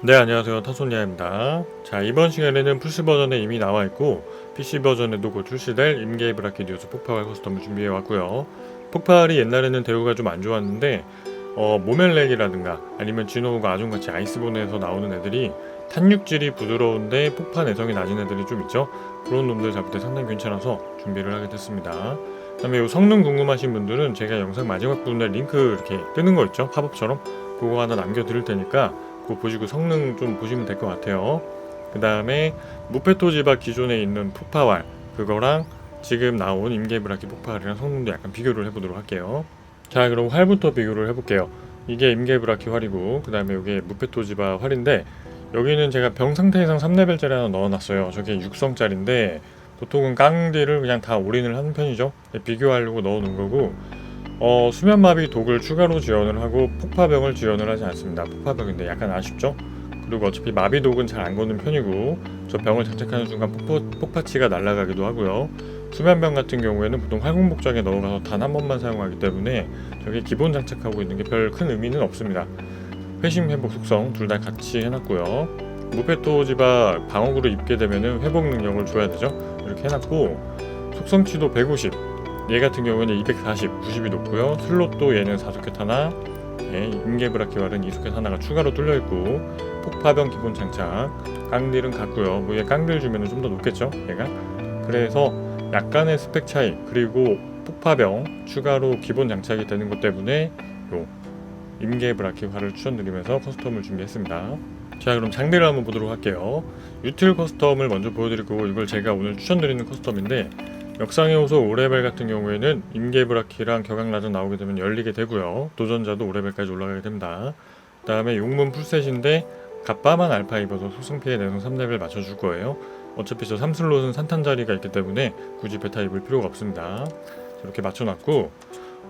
네 안녕하세요. 타소니아입니다. 자 이번 시간에는 플스 버전에 이미 나와 있고 PC 버전에도 곧 출시될 임계의 브라키디우스 폭발 커스텀을 준비해 왔고요. 폭발이 옛날에는 대우가 좀 안 좋았는데 어, 모멜렉이라든가 아니면 진호우가 아종같이 아이스본에서 나오는 애들이 탄육질이 부드러운데 폭파 내성이 낮은 애들이 좀 있죠? 그런 놈들 잡을 때 상당히 괜찮아서 준비를 하게 됐습니다. 그 다음에 이 성능 궁금하신 분들은 제가 영상 마지막 부분에 링크 이렇게 뜨는 거 있죠? 팝업처럼? 그거 하나 남겨드릴 테니까 그거 보시고 성능 좀 보시면 될 것 같아요. 그 다음에 무페토지바 기존에 있는 푸파왈 그거랑 지금 나온 임계브라키 폭발이랑 성능도 약간 비교를 해보도록 할게요. 자 그럼 활부터 비교를 해볼게요. 이게 임계브라키 활이고 그 다음에 이게 무페토지바 활인데 여기는 제가 병 상태 이상 3레벨짜리 하나 넣어놨어요. 저게 6성짜리인데 보통은 깡디를 그냥 다 올인을 하는 편이죠. 비교하려고 넣어놓은 거고 어, 수면마비 독을 추가로 지원을 하고 폭파병을 지원을 하지 않습니다. 폭파병인데 약간 아쉽죠? 그리고 어차피 마비 독은 잘안 거는 편이고 저 병을 장착하는 순간 폭포, 폭파 치가 날아가기도 하고요. 수면병 같은 경우에는 보통 활공복장에 넣어가서 단 한 번만 사용하기 때문에 저게 기본 장착하고 있는 게 별 큰 의미는 없습니다. 회심 회복 속성 둘 다 같이 해놨고요. 무페토지바 방어구를 입게 되면은 회복 능력을 줘야 되죠. 이렇게 해놨고 속성치도 150, 얘 같은 경우는 240, 90이 높고요. 슬롯도 얘는 4소켓 하나, 예, 임계브라키왈은 2소켓 하나가 추가로 뚫려 있고 폭파병 기본 장착, 깡딜은 같고요. 뭐 얘 깡딜 주면 은 좀 더 높겠죠, 얘가. 그래서 약간의 스펙 차이 그리고 폭파병 추가로 기본 장착이 되는 것 때문에 요 임계 브라키활을 추천드리면서 커스텀을 준비했습니다. 자 그럼 장비를 한번 보도록 할게요. 유틸 커스텀을 먼저 보여드리고 이걸 제가 오늘 추천드리는 커스텀인데 역상의 호소 5레벨 같은 경우에는 임계브라키랑 격앙라전 나오게 되면 열리게 되고요. 도전자도 5레벨까지 올라가게 됩니다. 그 다음에 용문 풀셋인데 갑바만 알파 입어서 속성 피해 내성 3레벨 맞춰줄 거예요. 어차피 저 3슬롯은 산탄 자리가 있기 때문에 굳이 베타 입을 필요가 없습니다. 이렇게 맞춰놨고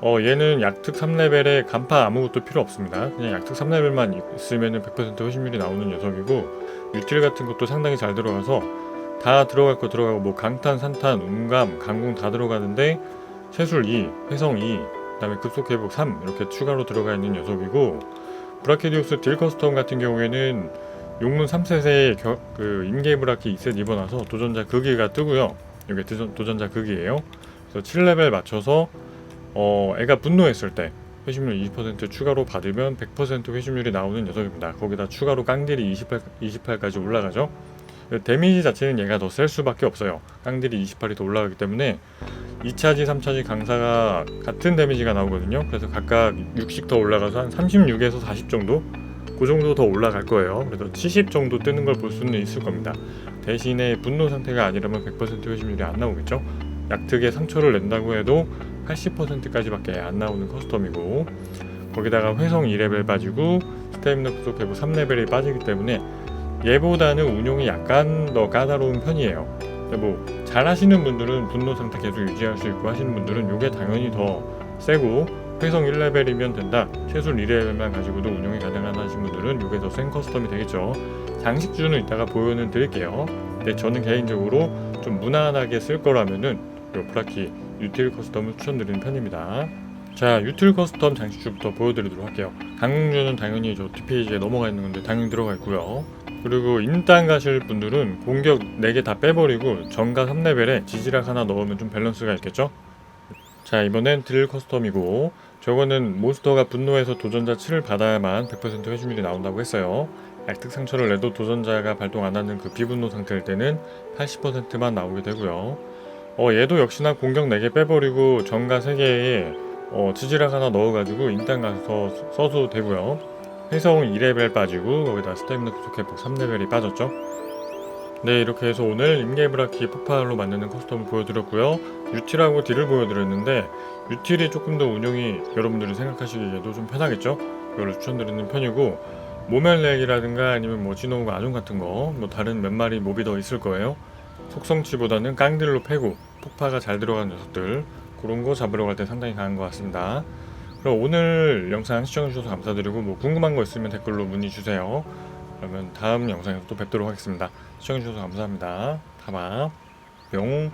어 얘는 약특 3레벨에 간파 아무것도 필요 없습니다. 그냥 약특 3레벨만 있으면 100% 회심률이 나오는 녀석이고 유틸 같은 것도 상당히 잘 들어가서 다 들어갈 거 들어가고 뭐 강탄, 산탄, 운감, 강공 다 들어가는데 세술 2, 회성 2, 그다음에 급속 회복 3 이렇게 추가로 들어가 있는 녀석이고 브라케디우스 딜 커스텀 같은 경우에는 용문 3셋에 겨, 그 임계 브라키 2셋 입어놔서 도전자 극이가 뜨고요. 이게 도전, 도전자 극이에요. 그래서 7레벨 맞춰서 어 애가 분노했을 때 회심률 20% 추가로 받으면 100% 회심률이 나오는 녀석입니다. 거기다 추가로 깡딜이 28, 28까지 올라가죠. 데미지 자체는 얘가 더 셀 수밖에 없어요. 깡딜이 28이 더 올라가기 때문에 2차지, 3차지 강사가 같은 데미지가 나오거든요. 그래서 각각 60 더 올라가서 한 36에서 40 정도? 그 정도 더 올라갈 거예요. 그래서 70 정도 뜨는 걸 볼 수는 있을 겁니다. 대신에 분노 상태가 아니라면 100% 회심률이 안 나오겠죠. 약특에 상처를 낸다고 해도 80%까지밖에 안 나오는 커스텀이고 거기다가 회성 2레벨 빠지고 스태미너 구속 회복 3레벨이 빠지기 때문에 얘보다는 운용이 약간 더 까다로운 편이에요. 뭐 잘하시는 분들은 분노 상태 계속 유지할 수 있고 하시는 분들은 이게 당연히 더 세고 회성 1레벨이면 된다. 최소 2레벨만 가지고도 운용이 가능하다 하신 분들은 이게 더 센 커스텀이 되겠죠. 장식 주는 이따가 보여는 드릴게요. 근데 저는 개인적으로 좀 무난하게 쓸 거라면은 요 브라키 유틸 커스텀을 추천드리는 편입니다. 자, 유틸 커스텀 장식주부터 보여드리도록 할게요. 강릉주는 당연히 저 뒷페이지에 넘어가 있는 건데 당연히 들어가 있고요. 그리고 인당 가실 분들은 공격 4개 다 빼버리고 정가 3레벨에 지지락 하나 넣으면 좀 밸런스가 있겠죠? 자, 이번엔 딜 커스텀이고 저거는 몬스터가 분노해서 도전자 7을 받아야만 100% 회심률이 나온다고 했어요. 약특 상처를 내도 도전자가 발동 안 하는 그 비분노 상태일 때는 80%만 나오게 되고요. 어, 얘도 역시나 공격 4개 빼버리고 정가 3개에 어, 지지락 하나 넣어가지고 인당 가서 써도 되고요. 회성 2레벨 빠지고 거기다 스태미너 부족 회복 3레벨이 빠졌죠. 네 이렇게 해서 오늘 임계브라키 폭발로 만드는 커스텀을 보여드렸고요. 유틸하고 딜을 보여드렸는데 유틸이 조금 더 운용이 여러분들이 생각하시기에도 좀 편하겠죠. 이걸 추천드리는 편이고 모멜렉이라든가 아니면 뭐 진호우가 아종 같은 거 뭐 다른 몇 마리 몹이 더 있을 거예요. 속성치보다는 깡딜로 패고 폭파가 잘 들어간 녀석들 그런 거 잡으러 갈 때 상당히 강한 것 같습니다. 그럼 오늘 영상 시청해주셔서 감사드리고 뭐 궁금한 거 있으면 댓글로 문의 주세요. 그러면 다음 영상에서 또 뵙도록 하겠습니다. 시청해주셔서 감사합니다. 다마 뿅